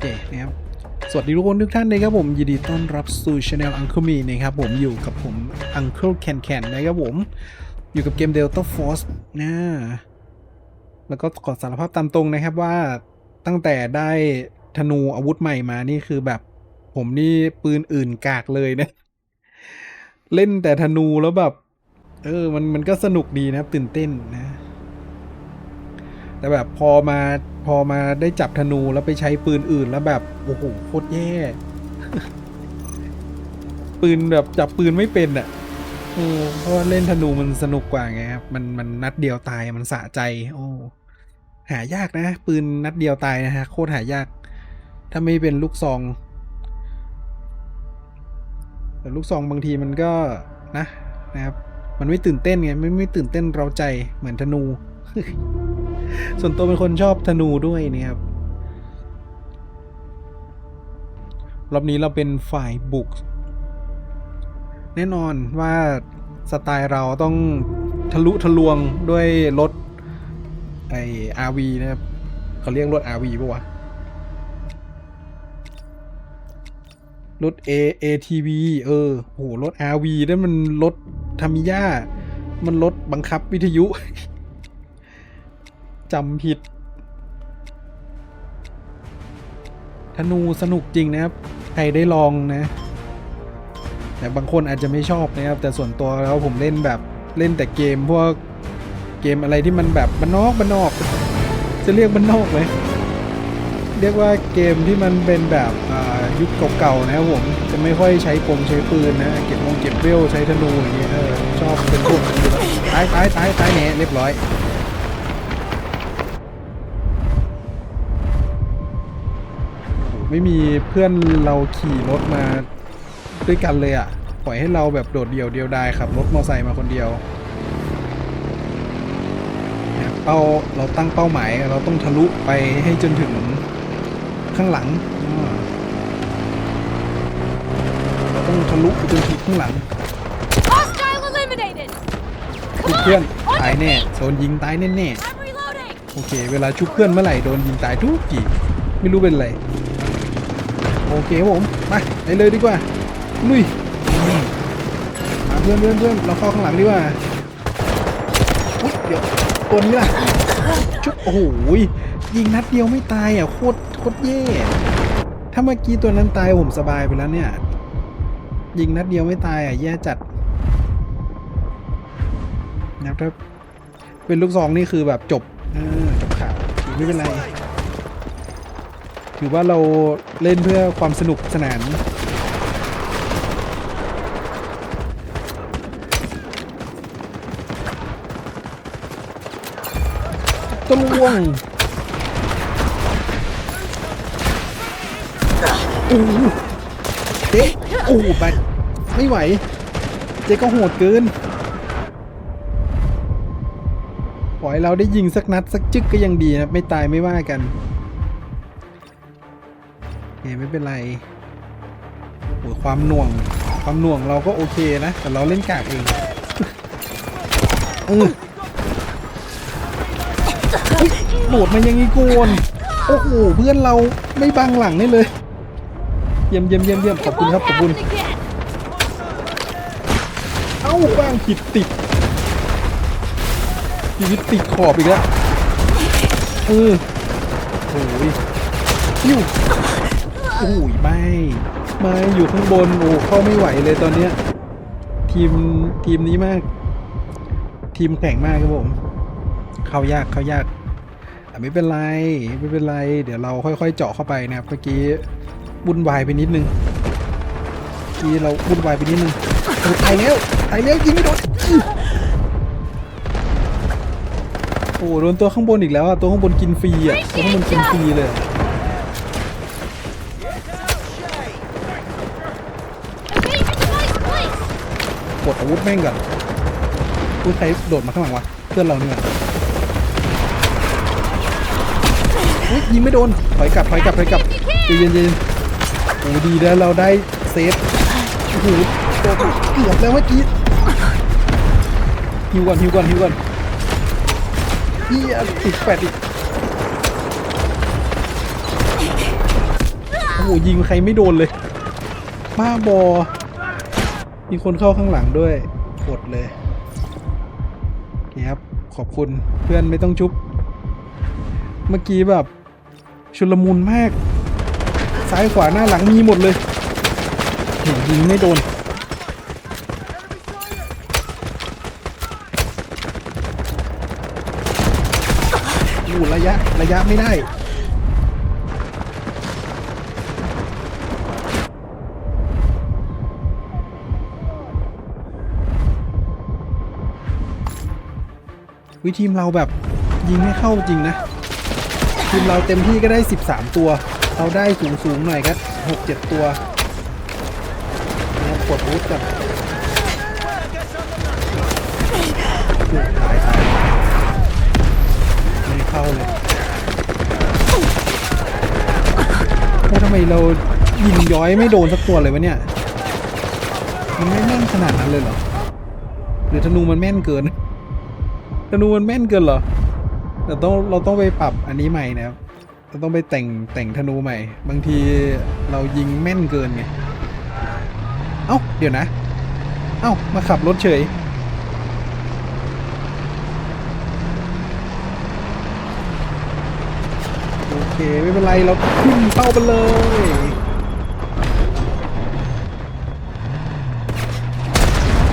เคนะครับสวัสดีทุกคนทุกท่านนะครับผมยินดีต้อนรับสู่ช anel Uncle Me นะครับผมอยู่กับผม Uncle Ken Ken นะครับผม อยู่กับเกม Delta Force นะแล้วก็ขอสารภาพตามตรงนะครับว่าตั้งแต่ได้ธนูอาวุธใหม่มานี่คือแบบ ผมนี่ปืนอื่นกากเลยนะ เล่นแต่ธนูแล้วแบบ เออมันมันก็สนุกดีนะตื่นเต้นนะ แต่แบบพอมา พอมาได้จับธนูแล้วไปใช้ปืนอื่นแล้วแบบ โอ้โหโคตรแย่ ปืนแบบจับปืนไม่เป็นอะเพราะเล่นธนูมันสนุกกว่าไงครับมันมันนัดเดียวตายมันสะใจ โอ้หายากนะ ปืนนัดเดียวตายนะฮะโคตรหายาก ถ้าไม่เป็นลูกซองแต่ลูกซองบางทีมันก็นะนะครับ มันไม่ตื่นเต้นไงไม่ไม่ตื่นเต้นเราใจเหมือนธนู ส่วนตัวเป็นคนชอบธนูด้วยนะครับ รอบนี้เราเป็นฝ่ายบุก แน่นอนว่าสไตล์เราต้องทะลุทะลวงด้วยรถไอ RV นะครับเขาเรียกรถ RV ปะวะรถ A ATV เออโหรถ RV นั่นมันรถทามิยามันรถบังคับวิทยุ จำผิด ธนูสนุกจริงนะครับ ใครได้ลองนะ แต่บางคนอาจจะไม่ชอบนะครับ แต่ส่วนตัวแล้วผมเล่นแบบเล่นแต่เกมพวกเกมอะไรที่มันแบบบ้านนอกบ้านนอก จะเรียกบ้านนอกไหมเรียกว่าเกมที่มันเป็นแบบยุคเก่าๆนะครับผมจะไม่ค่อยใช้ปงใช้ปืนนะเก็บมงเก็บเวลใช้ธนูอย่างเงี้ยชอบเป็นพวกนี้อยู่แล้วตายตายตายตายเนี่ยเรียบร้อย ไม่มีเพื่อนเราขี่รถมาด้วยกันเลยอะ่ะ ปล่อยให้เราแบบโดดเดี่ยวเดียวดายขับรถมอไซค์มาคนเดียวเนี่ยเป้าเราตั้งเป้าหมายเราต้องทะลุไปให้จนถึงข้างหลังอ่าเราต้องทะลุไปจนถึงข้างหลัง Hostile eliminated! ชุบเพื่อนตายแน่โดนยิงตายแน่แน่ I'm reloading! ๆโอเค เวลาชุบเพื่อนเมื่อไหร่โดนยิงตายทุกทีไม่รู้เป็นไร โอเคครับผมไปไปเลยดีกว่าลุยมาเพื่อนเพื่อนเพื่อนเราเข้าข้างหลังดีกว่าอุ๊ยเดี๋ยวตัวนี้ล่ะชุบโอ้โหยิงนัดเดียวไม่ตายอะโคตรโคตรแย่ถ้าเมื่อกี้ตัวนั้นตายผมสบายไปแล้วเนี่ย ยิงนัดเดียวไม่ตายอะแย่จัดนะครับเป็นลูกซองนี่คือแบบจบเออจบข่าวไม่เป็นไร ถือว่าเราเล่นเพื่อความสนุกสนาน ตะลวงโอ้เจ๊โอ้ไปไม่ไหว เจ๊ก็โหดเกินปล่อยเราได้ยิงสักนัดสักจึกก็ยังดีนะ ไม่ตายไม่ว่ากัน เคไม่เป็นไรโอ้ยความหน่วง ความหน่วงเราก็โอเคนะ แต่เราเล่นกากเองเออเฮ้ยโหลดมายังงี้โกนโอ้โหเพื่อนเราไม่บังหลังได้เลย เยี่ยมเยี่ยมเยี่ยมเยี่ยมขอบคุณครับขอบคุณ Happen again! เอ้าบ้างผิดติดชีวิตติดขอบอีกแล้วเออโอ้ยยิ้ว โอ้ยไม่ไม่อยู่ข้างบนโอ้เข้าไม่ไหวเลยตอนเนี้ย ทีมทีมนี้มาก ทีมแข่งมากครับผม เข้ายากเข้ายากแต่ไม่เป็นไรไม่เป็นไร เดี๋ยวเราค่อยๆ เจาะเข้าไปนะครับเมื่อกี้วุ่นวายไปนิดนึงเมื่อกี้เราวุ่นวายไปนิดนึงตายแล้วตายแล้วยิงไม่โดนโอ้โดนตัวข้างบนอีกแล้วอะตัวข้างบนกินฟรีอะตัวข้างบนกินฟรีเลย อะ Engage device place. กดอาวุธแม่งก่อนผู้ใครโดดมาข้างหลังวะเพื่อนเราเนี่ยอุ๊ยยิงไม่โดนถอยกลับถอยกลับถอยกลับใจเย็นๆโอ้ดีแล้วเราได้เซฟโอ้โหโดนเกือบแล้วเมื่อกี้ฮิวก่อนฮิวก่อนฮิวก่อนเฮียติดแปดอีก ยิงใครไม่โดนเลยบ้าบอ มีคนเข้าข้างหลังด้วยกดเลยโอเคครับ ขอบคุณเพื่อนไม่ต้องชุบเมื่อกี้แบบชุลมุนมาก ซ้ายขวาหน้าหลังมีหมดเลยหยิงไม่โดนอยู่ระยะ ระยะไม่ได้ วิทีมเราแบบยิงไม่เข้าจริงนะ ทีมเราเต็มที่ก็ได้ 13 ตัว เราได้สูงสูงหน่อยครับ6 7 ตัวกดบูทกับตายตายไม่เข้าเลยโอ้ทำไมเรายิงย้อยไม่โดนสักตัวเลยวะเนี่ย มันไม่แม่นขนาดนั้นเลยเหรอ หรือธนูมันแม่นเกิน ธนูมันแม่นเกินเหรอแต่ต้องเราต้องไปปรับอันนี้ใหม่นะครับเราต้องไปแต่งแต่งธนูใหม่ บางทีเรายิงแม่นเกินไงเอ้าเดี๋ยวนะ เอ้ามาขับรถเฉยโอเคไม่เป็นไรเราขึ้นเข้าไปเลย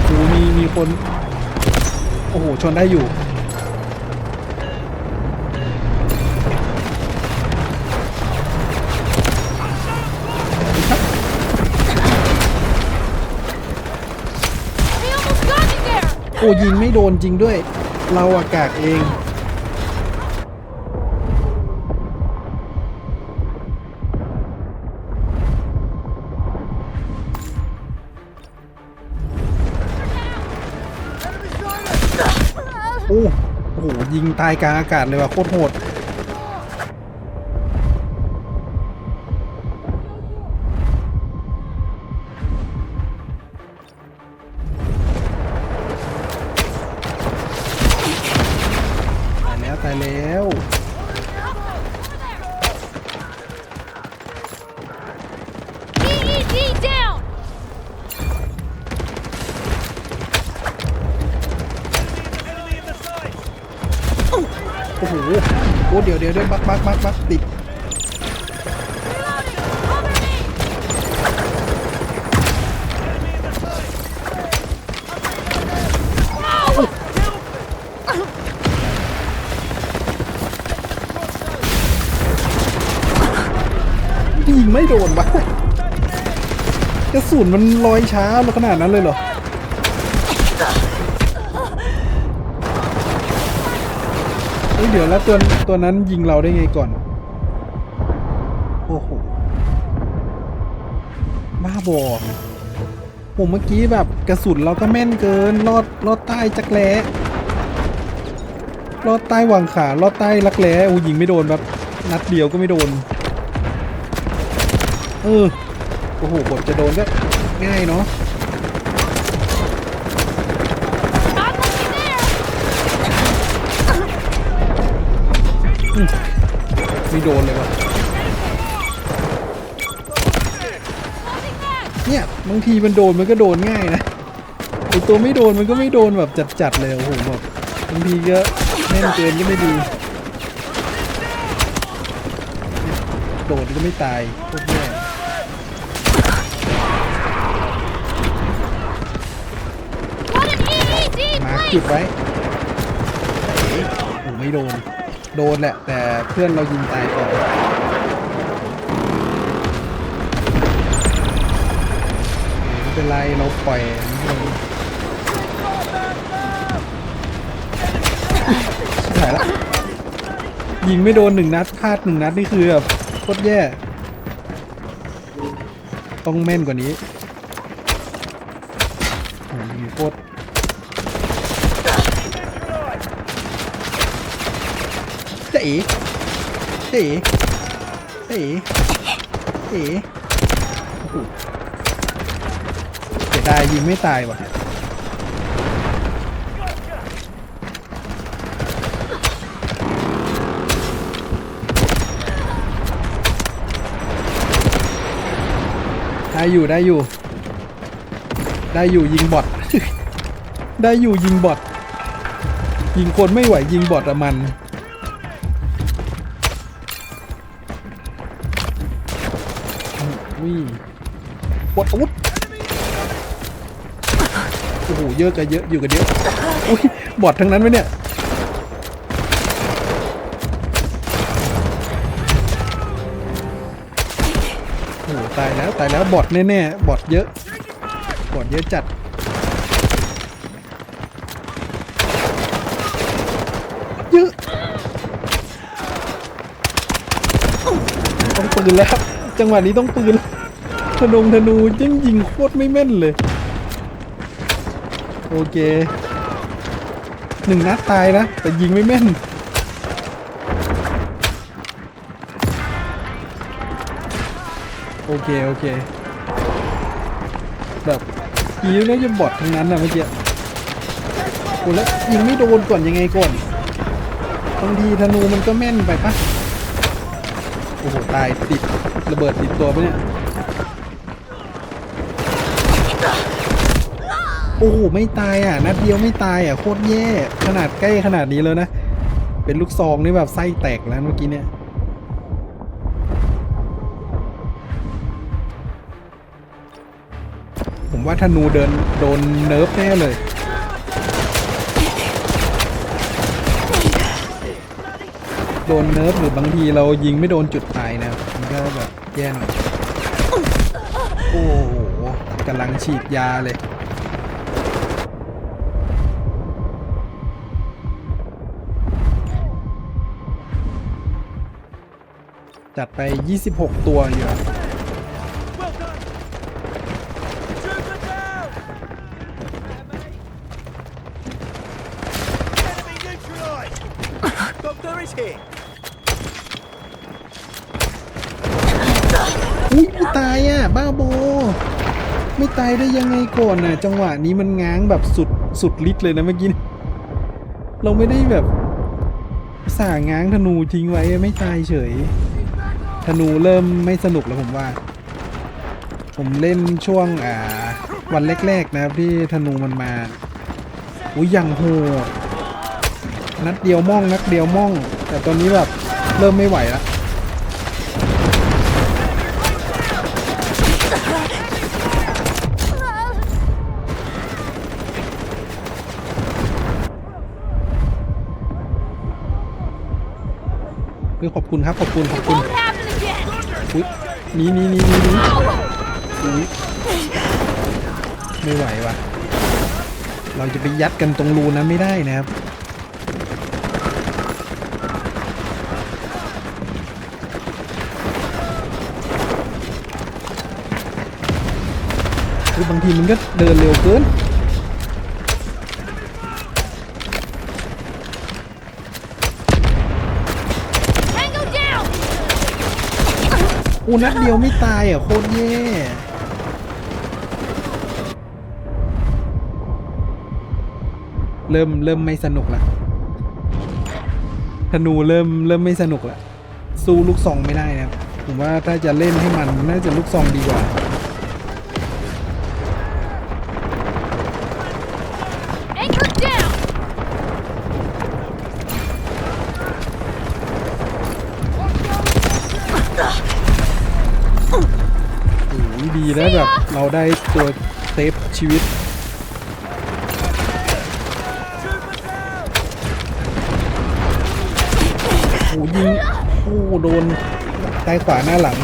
โอ้มีมีคน โอ้โหชนได้อยู่ อ้ยิงไม่โดนจริงด้วย เราอากาศเองโอ้โอ้โหยิงตายกลางอากาศเลยว่ะโคตรโหด เดี๋ยวบักบักติดยิงไม่โดนวะกระสุนมันลอยช้ามาขนาดนั้นเลยเหรอ เฮ้ยเดี๋ยวแล้วตัวตัวนั้นยิงเราได้ไงก่อน โอ้โห บ้าบอผมเมื่อกี้แบบกระสุนเราก็แม่นเกิน ลอดลอดใต้จักแร้ลอดใต้หวางขาลอดใต้รักแร้โอ้ยิงไม่โดนแบบนัดเดียวก็ไม่โดน เออ โอ้โหบทจะโดนก็ง่ายเนาะ ม่โดนเลยว่ะ Closing back! เนี่ยบางทีมันโดนมันก็โดนง่ายนะไอตัวไม่โดนมันก็ไม่โดนแบบจัดๆเลยโอ้โหแบบบางทีก็แน่นเกินก็ไม่ดี โดนก็ไม่ตายโคตรแย่ Got an EED มาร์คจุด place! ไว้เอ๊ะโอ้ไม่โดน โดนแหละ แต่เพื่อนเรายิงตายก่อนไม่เป็นไรเราปล่อยหายละยิงไม่โดนหนึ่งนัดพลาดหนึ่งนัดนี่คือแบบโคตรแย่ ต้องแม่นกว่านี้โอ้โหยิงโคตร เจ๊เจ๊เจ๊เจ๊โอ้โหเสียดายยิงไม่ตายว่ะได้อยู่ได้อยู่ ได้อยู่ยิงบอทได้อยู่ยิงบอทยิงคนไม่ไหวยิงบอทอะมัน วิ่งปวดอาวุธโอ้โหเยอะกันเยอะอยู่กันเยอะอุ้ยบอดทั้งนั้นไหมเนี่ยโอ้โหตายแล้วตายแล้วบอดแน่ๆบอดเยอะบอดเยอะจัดเยอะต้องปืนแล้ว จังหวะนี้ต้องปืนแล้ว ธนงธนูยิ่งยิงโคตรไม่แม่นเลย โอเคหนึ่งนัดตายนะ แต่ยิงไม่แม่น โอเค โอเค แบบยีน่าจะบอดทั้งนั้นนะเมื่อกี้โอ้แล้วยิงไม่โดนก่อนยังไงก่อนบางทีธนูมันก็แม่นไปปะโอ้โห ตายติด ระเบิดติดตัวปะเนี่ย โอ้โหไม่ตายอะ นัดเดียวไม่ตายอะโคตรแย่ ขนาดใกล้ขนาดนี้แล้วนะ เป็นลูกซองนี่แบบไส้แตกแล้วเมื่อกี้เนี่ยผมว่าธนูเดินโดนเนิร์ฟแน่เลย โดนเนิร์ฟหรือบางทีเรายิงไม่โดนจุดตายนะมันก็แบบแย่หน่อยโอ้โหกำลังฉีดยาเลย จัดไป 26 ตัวอยู่อุ้ยตายอะ บ้าโบ ไม่ตายได้ยังไงก่อนน่ะ จังหวะนี้มันง้างแบบสุดสุดฤทธิ์เลยนะเมื่อกี้ เราไม่ได้แบบสาง้างธนูทิ้งไว้ไม่ตายเฉย ธนูเริ่มไม่สนุกแล้วผมว่า ผมเล่นช่วงอ่าวันแรกๆนะครับที่ธนูมันมาอุ้ยยังโหนัดเดียวม่องนัดเดียวม่อง แต่ตอนนี้แบบเริ่มไม่ไหวแล้วเฮ้ยขอบคุณครับ ขอบคุณ ขอบคุณ อุ้ยหนี่นี่นี่นี่นี่อุ้ยไม่ไหวว่ะ เราจะไปยัดกันตรงรูนั้นไม่ได้นะครับ คือบางทีมันก็เดินเร็วเกิน นัดเดียวไม่ตายอะโคตรแย่เริ่มเริ่มไม่สนุกละธนูเริ่มเริ่มไม่สนุกละสู้ลูกซองไม่ได้นะครับผมว่าถ้าจะเล่นให้มันน่าจะลูกซองดีกว่า โหดีนะแบบเราได้ตัวเซฟชีวิต โอ้โหยิง โอ้โหโดนใต้ขวาหน้าหลัง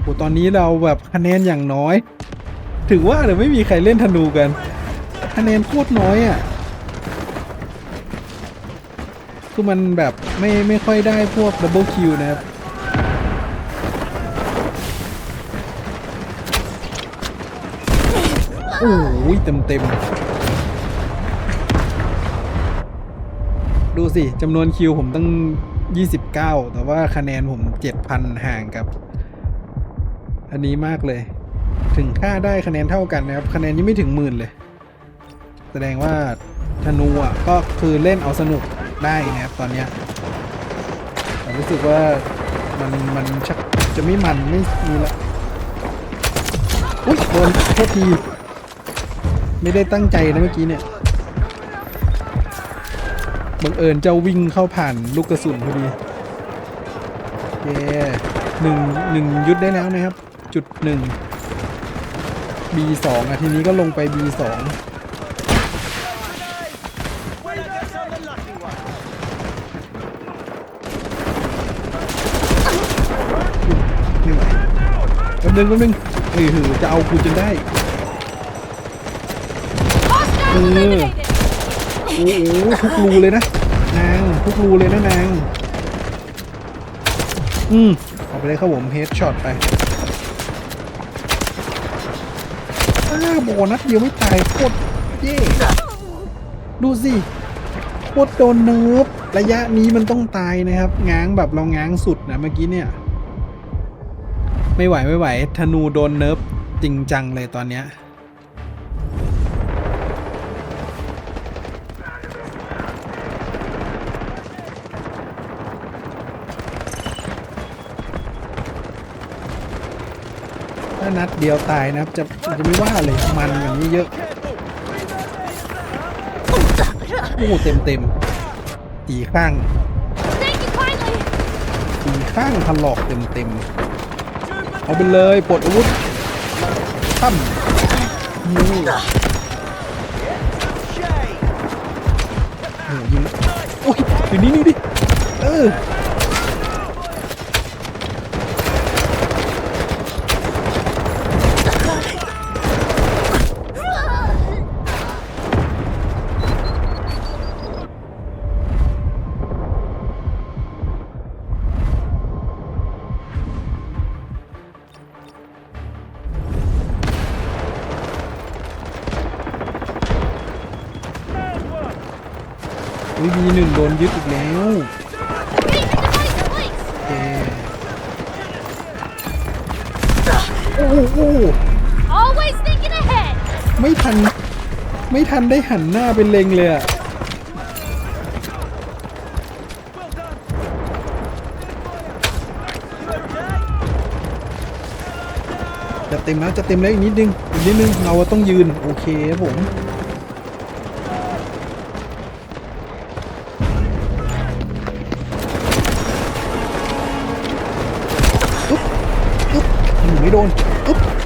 โอ้ตอนนี้เราแบบคะแนนอย่างน้อยถึงว่าเดี๋ยวไม่มีใครเล่นธนูกัน คะแนนโคตรน้อยอะ คือมันแบบไม่ไม่ค่อยได้พวกดับเบิลคิวนะครับโอ้ยเต็มเต็มดูสิจำนวนคิวผมตั้ง 29 แต่ว่าคะแนนผม 7,000 ห่างกับ อันนี้มากเลย ถึงค่าได้คะแนนเท่ากันนะครับ คะแนนยังไม่ถึงหมื่นเลย แสดงว่าธนูอะก็คือเล่นเอาสนุก ได้นะครับตอนเนี้ยแต่รู้สึกว่ามันมันชักจะไม่มันไม่มีละอุ้ยโดนโทษทีไม่ได้ตั้งใจนะเมื่อกี้เนี่ยบังเอิญเจ้าวิ่งเข้าผ่านลูกกระสุนพอดีเย้หนึ่งหนึ่งยุดได้แล้วนะครับ จุดหนึ่ง B2 อะทีนี้ก็ลงไป B2 When I guess I'm the lucky one. ไม่ไหวแป๊บ นึงแป๊บนึงเฮ้ยหือจะเอากูจนได้ Hostile Mm. eliminated. โอ้โหทุกรูเลยนะ นางทุกรูเลยนะนาง อืมเอาไปเลยครับผมเฮดช็อตไปอ้าโบนัดเดียวไม่ตายโคตรเย่ดูสิโคตรโดนเนิร์ฟระยะนี้มันต้องตายนะครับ ง้างแบบเราง้างสุดนะเมื่อกี้เนี่ย ไม่ไหวไม่ไหว ธนูโดนเนิร์ฟจริงจังเลยตอนเนี้ยถ้านัดเดียวตายนะครับ จะจะไม่ว่าเลยมันอย่างนี้เยอะโอ้เต็มเต็มตีข้างตีข้างถลอกเต็มเต็ม เอาไปเลยปลดอาวุธตั้มนี่ยิงโอ้ยอยู่นี่นี่ดิเออ หนึ่งโดนยึดอีกแล้ว Repeat the device, please. โอ้โห Always thinking ahead. ไม่ทัน ไม่ทันได้หันหน้าเป็นเลงเลยอะ Well done. You okay? จะเต็มแล้วจะเต็มแล้วอีกนิดนึง อีกนิดนึง เราต้องยืน โอเคครับผม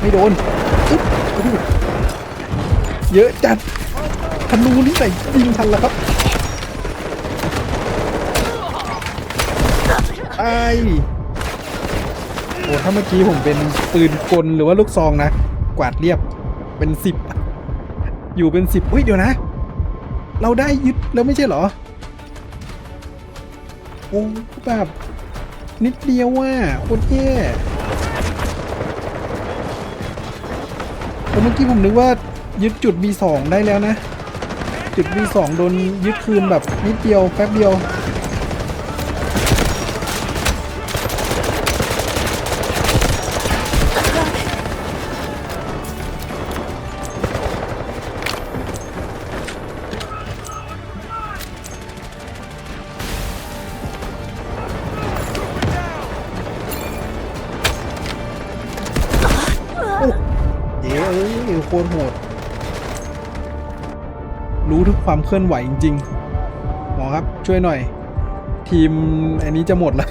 ไม่โดนอุ๊บเยอะจัดธนูนี่ใส่ยิงทันแล้วครับไอ้โอ้ถ้าเมื่อกี้ผมเป็นปืนกลหรือว่าลูกซองนะ กวาดเรียบเป็นสิบอยู่เป็นสิบอุ้ยเดี๋ยวนะ เราได้ยึดแล้วไม่ใช่เหรอโอ้แบบนิดเดียวว่าโคตรแย่ แต่เมื่อกี้ผมนึกว่ายึดจุด B2 ได้แล้วนะ จุด B2 โดนยึดคืนแบบนิดเดียวแป๊บเดียว โคตรโหด รู้ทุกความเคลื่อนไหวจริงๆ หมอครับช่วยหน่อย ทีมอันนี้จะหมดละ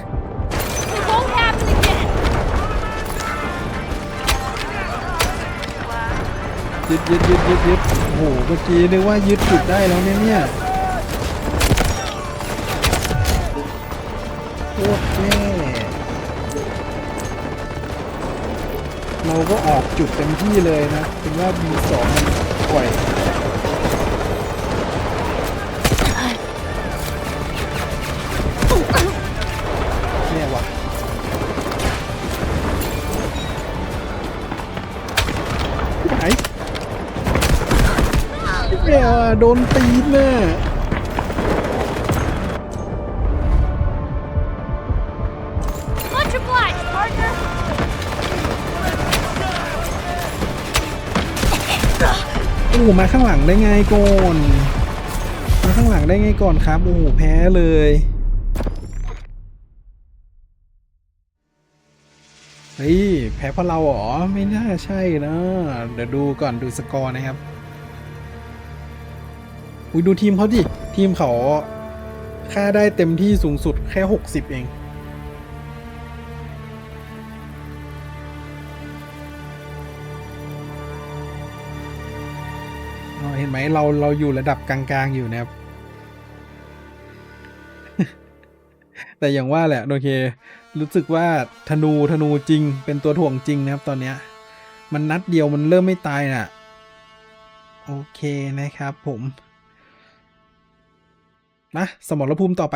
ยึดยึดยึดยึดยึดโอ้โห เมื่อกี้นึกว่ายึดจุดได้แล้วเนี่ย ก็ออกจุดเต็มที่เลยนะถึงว่า B2 มันปล่อยแย่ว่ะไหนแย่ว่ะโดนตีนน่ะ มาข้างหลังได้ไงก่อนมาข้างหลังได้ไงก่อนครับโอ้โหแพ้เลยเฮ้ยแพ้เพราะเราเหรอไม่น่าใช่นะ เดี๋ยวดูก่อนดูสกอร์นะครับอุ้ยดูทีมเขาดิทีมเขาค่าได้เต็มที่สูงสุดแค่ 60 เอง ห็นไหมเราเราอยู่ระดับกลางๆอยู่นะครับ แต่อย่างว่าแหละโอเค รู้สึกว่าธนูธนูจริง เป็นตัวถ่วงจริงนะครับ ตอนเนี้ย มันนัดเดียวมันเริ่มไม่ตายน่ะ โอเคนะครับผมนะสมรภูมิต่อไป